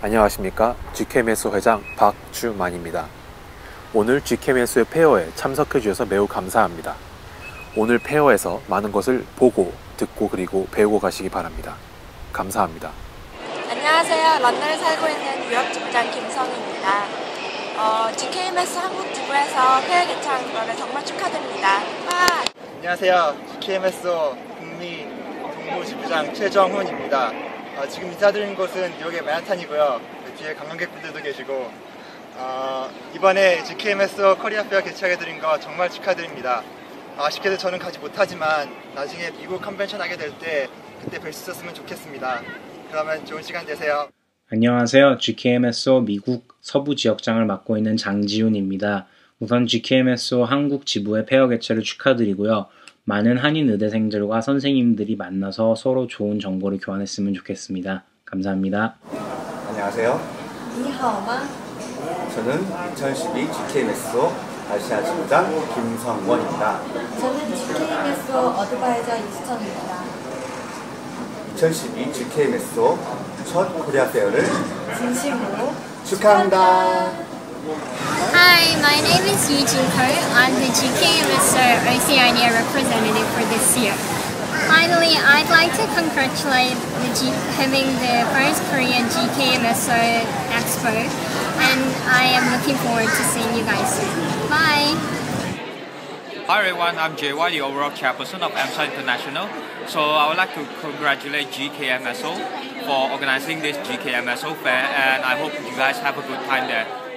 안녕하십니까 GKMSO 회장 박주만입니다. 오늘 GKMSO의 페어에 참석해 주셔서 매우 감사합니다. 오늘 페어에서 많은 것을 보고 듣고 그리고 배우고 가시기 바랍니다. 감사합니다. 안녕하세요. 런던에 살고 있는 유럽 지부장 김성희입니다. 어, GKMS 한국 지부에서 페어 개최하는 거를 정말 축하드립니다. 와! 안녕하세요. GKMSO 북미 동부 지부장 최정훈입니다. 어, 지금 인사드린 곳은 뉴욕의 맨하탄이고요. 그 뒤에 관광객분들도 계시고 어, 이번에 GKMSO 코리아 페어 개최하게 드린 거 정말 축하드립니다. 어, 아쉽게도 저는 가지 못하지만 나중에 미국 컨벤션 하게 될 때 그때 뵐 수 있었으면 좋겠습니다. 그러면 좋은 시간 되세요. 안녕하세요. GKMSO 미국 서부 지역장을 맡고 있는 장지훈입니다. 우선 GKMSO 한국 지부의 페어 개최를 축하드리고요. 많은 한인 의대생들과 선생님들이 만나서 서로 좋은 정보를 교환했으면 좋겠습니다. 감사합니다. 안녕하세요. 니하오마. 저는 2012 GKMSO 아시아 지부장 김성원입니다. 저는 GKMSO 어드바이저 이수천입니다. 2012 GKMSO 첫 코리아 페어를 진심으로 축하합니다. 축하합니다. Hi, my name is Eugene Ko. I'm the GKMSO Oceania representative for this year. Finally, I'd like to congratulate the G- having the first Korean GKMSO Expo, and I am looking forward to seeing you guys soon. Bye. Hi everyone, I'm JY, the overall chairperson of AMSA International. So I would like to congratulate GKMSO for organizing this GKMSO fair and I hope you guys have a good time there.